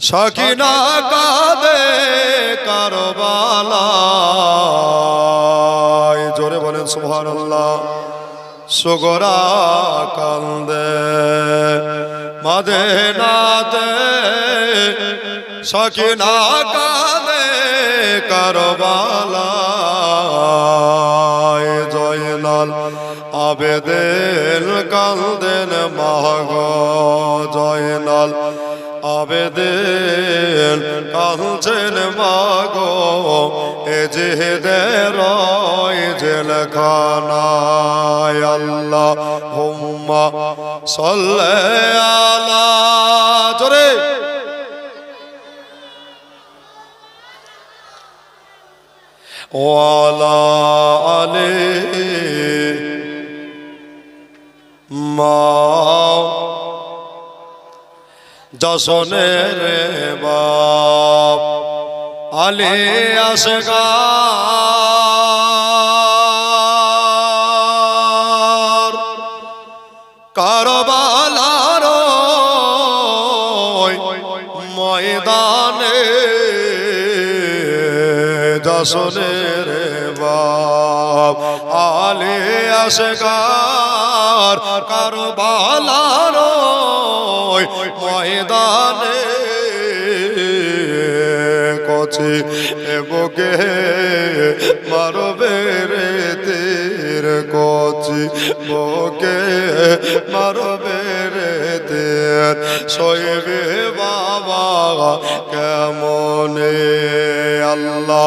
সকিনা কাদে কারবালায়। জোরে বলেন সুবহানাল্লাহ। সুগরা কান্দে মদেনাতে। সকিনা কাদে কারবালায় জয়নাল আবেদেল কান্দেন মাগ জয়নাল আবেদেন কাঁদছেন মাগো, এ জেহেদের জেলখানায় আল্লাহ হুম্মা সল্লে আলা। জোরে। ওয়ালা আলে যশনের বাপ আলে আসগার কারবালার ময়দানে যশনের বাপ। আলে আসগার কারবালার ময়দানে কচি এবকে মারবে রে তীর, কচি বকে মারবে রে তীর। সইবে বাবা, কেমনে আল্লাহ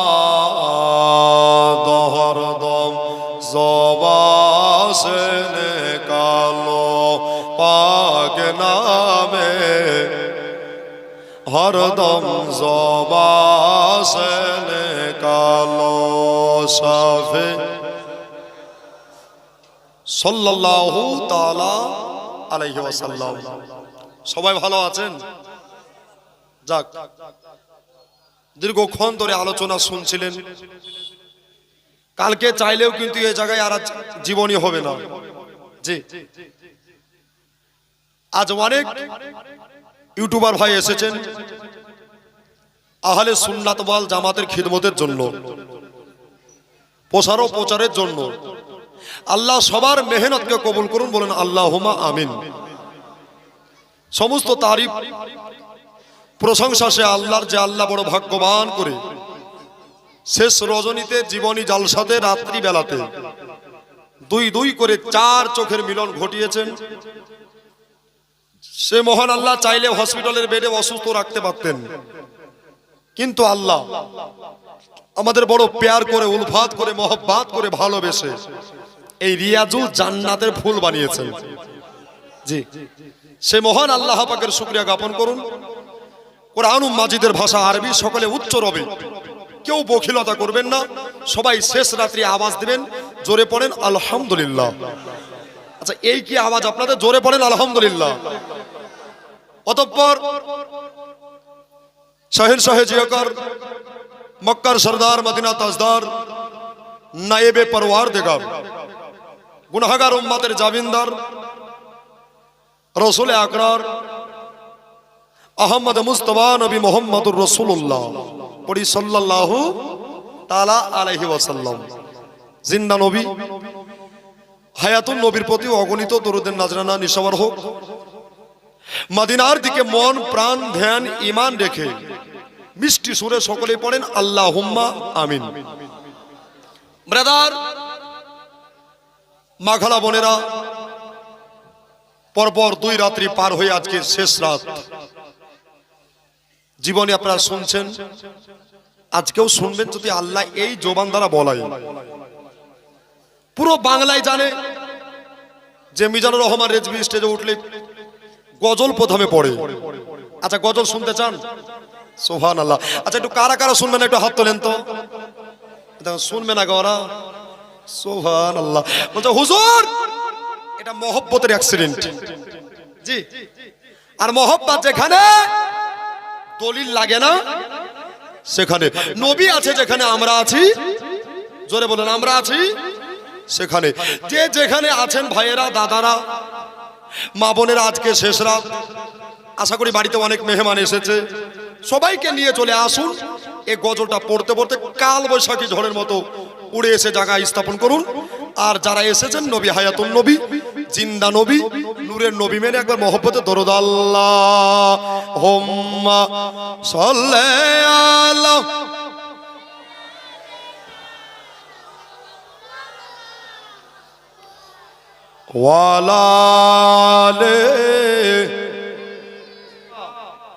হরদম জবাসেন কালো সাফে। সাল্লাল্লাহু তাআলা আলাইহি ওয়াসাল্লাম। সবাই ভালো আছেন? যাক, দীর্ঘক্ষণ ধরে আলোচনা শুনছিলেন। কালকে চাইলেও কিন্তু এই জায়গায় আর জীবনী হবে না। জি। আজ অনেক ইউটিউবার ভাই এসেছেন। আহলে সুন্নাত ওয়াল জামাতের খিদমতের জন্য, প্রসার ও প্রচারের জন্য। আল্লাহ সবার মেহনতকে কবুল করুন, বলেন আল্লাহুমা আমিন। সমস্ত তারিফ, প্রশংসা সে আল্লাহর, যে আল্লাহ বড় ভাগ্যবান করে। শেষ রজনীতে জীবনী জালসাতে রাত্রি বেলাতে দুই দুই করে চার চোখের মিলন ঘটিয়েছেন। সে মহান আল্লাহ চাইলে হসপিটালের বেডে অসুস্থ রাখতে পারতেন। কিন্তু আল্লাহ আমাদের বড় পেয়ার করে, উলফাত করে, মহব্বাত করে ভালোবেসে এই রিয়াজুল জান্নাতের ফুল বানিয়েছেন। জি। সে মহান আল্লাহ পাকের শুক্রিয়া জ্ঞাপন করুন। কোরআন মাজিদের ভাষা আরবি, সকলে উচ্চ রবে। কেউ বখিলতা করবেন না। সবাই শেষ রাত্রি আওয়াজ দিবেন, জোরে পড়েন, আলহামদুলিল্লাহ। আচ্ছা এই কি আওয়াজ? আপনাদের জোরে পড়েন আলহামদুলিল্লাহ। অতঃপর শাহির শাহে জিয়াকর মক্কার সরদার, মদিনা তাজদার, নায়েবে পরওয়ার দেগার গুনাহগার উম্মাতের জাবিন্দার রসুল আকরার আহমদ মুস্তফা নবী মোহাম্মদুর রসুল্লাহ পড়ি সাল্লাল্লাহু তালা আলাইহি ওয়াসাল্লাম, জিন্দা নবী হায়াতুল নবীর প্রতি অগণিত দরুদের নাজরানা নিশাবার হোক। মাদিনার দিকে মন, প্রাণ, ধ্যান ইমান রেখে মিষ্টি সুরে সকলে পড়েন আল্লাহ হুম্মা আমিন। ব্রাদার, মাঘালা বোনেরা, পরপর দুই রাত্রি পার হয়ে আজকে শেষ রাত। জীবনে আপনারা শুনছেন, আজকেও শুনবেন যদি আল্লাহ এই জবান দ্বারা বলাই পুরো বাংলায় জানে যে মিজানুর রহমান রেজবি স্টেজে উঠলে গজল প্রথমে পড়ে। আচ্ছা গজল শুনতে চান? সোহান আল্লাহ আচ্ছা একটু কারা কারা শুনবেন একটু হাত তোলেন তো। শুনবে না গরা সোহান আল্লাহ বলছে, হুজুর, এটা মহব্বতের অ্যাক্সিডেন্ট জি। আর মহব্বত যেখানে, দলিল লাগে না, সেখানে। নবী আছে যেখানে আমরা আছি। জোরে বলেন, আমরা আছি? সেখানে। যে যেখানে আছেন ভাইয়েরা, দাদারা, মা বোনেরা আজকে শেষ রাত। আশা করি বাড়িতে অনেক মেহমান এসেছে। সবাইকে নিয়ে চলে আসুন। এই গজলটা পড়তে পড়তে কাল বৈশাখী ঝড়ের মতো উড়ে এসে জায়গায় স্থাপন করুন। আর যারা এসেছেন, নবী হায়াতুল নবী, জিন্দা নবী, নূরের নবী মেনে একবার মহব্বতে দরদ আল্লাহ। হোম্মা সল্লে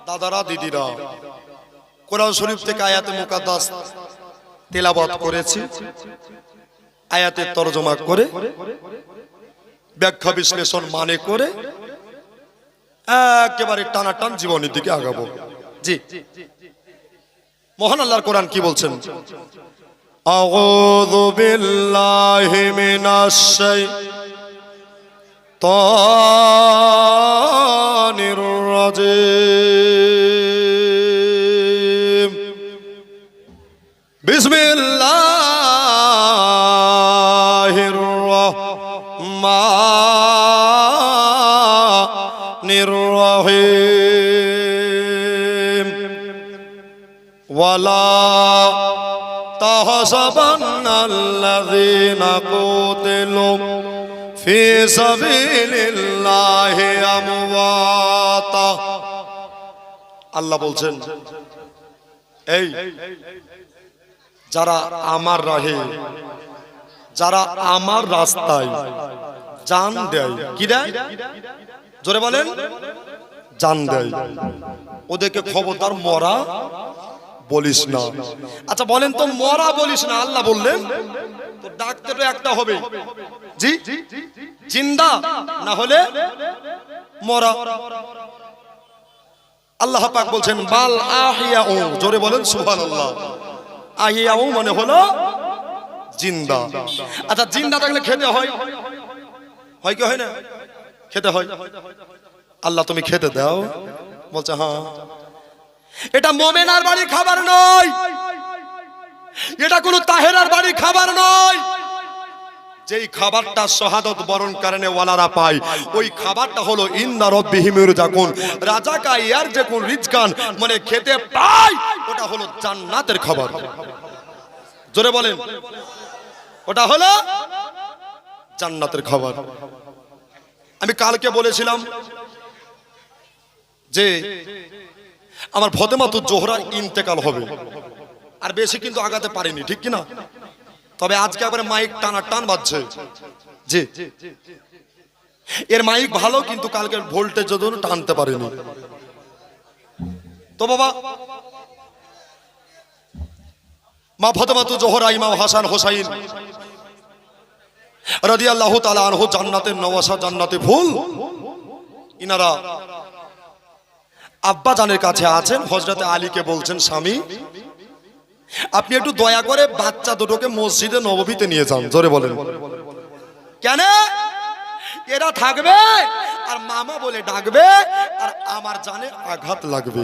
দাদারা দিদিরা কোরআন শরীফ থেকে আয়াতে মুকাদ্দাস তেলাবাত করেছি। আয়াতের তরজমা করে ব্যাখ্যা বিশ্লেষণ মানে করে একেবারে টানাটান জীবনের দিকে আগাবো। জি। মহান আল্লাহর কোরআন কি বলছেন? আউযু বিল্লাহি মিনাশ শাইতানির الشيطان الرجيم بسم الله الرحمن الرحيم ولا تحسبن الذين قتلوا في سبيل الله أمواتا আল্লাহ বলছেন এই যারা আমার রাহে যারা আমার রাস্তায় জান দেয় কি দেয় জোরে বলেন জান দেয় ওদেরকে খবরদার মরা বলিস না। আচ্ছা বলেন তো, মরা বলিস না, আল্লাহ বললেন? তো ডাকতে তো একটা হবে। জি? জিন্দা না হলে মরা। আল্লাহ পাক বলছেন, বাল আহিয়া ও জোরে বলেন, সুবহানাল্লাহ। আহিয়া ও মানে হলো জিন্দা। আচ্ছা জিন্দা থাকলে খেতে হয়। হয় কি হয় না? খেতে হয়। আল্লাহ তুমি খেতে দাও। বলছে হ্যাঁ। এটা মোমেনার বাড়ির খাবার নয়। এটা কোনো তাহেরার বাড়ির খাবার নয়। যেই খাবারটা শহাদত বরণ কারণে ওয়ালারা পায়, ওই খাবারটা হলো ইন্দা রব্বিহিমির যখন রাজা কা ইয়ার যে কোন রিজকান মানে খেতে পায়, ওটা হলো জান্নাতের খাবার। জোরে বলেন। ওটা হলো জান্নাতের খাবার। আমি কালকে বলেছিলাম যে আমার ফতেমাতুর জোহরার ইন্তেকাল হবে। আর বেশি কিন্তু আগাতে পারিনি, ঠিক কি না তবে আজকে আবার মাইক টানা টান বাজছে। জি। এর মাইক ভালো, কিন্তু কালকে ভোল্টেজ জন্য টানতে পারেনি। তো বাবা, মা ফতেমাতু জোহরা, ইমাম হাসান হোসাইন, রাদিয়াল্লাহু তাআলা আনহু জান্নাতের নওয়াসা জান্নাতে ফুল, ইনারা আব্বা জানের কাছে আছেন হজরতে আলীকে বলছেন, স্বামী, আপনি একটু দয়া করে বাচ্চা দুটোকে মসজিদে নববীতে নিয়ে যান, জোরে বলেন। কেন? এরা থাকবে আর মামা বলে ডাকবে আর আমার জানে আঘাত লাগবে।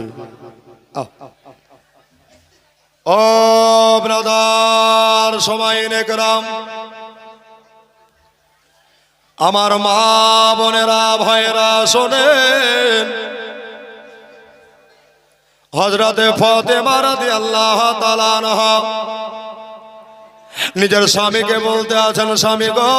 ও ব্রাদার, সময় নেকরাম আমার মা বোনেরা ভয়েরা শোনেন। হজরতে ফতেমা রাদি আল্লাহ নিজের স্বামীকে বলতে আছেন স্বামী গো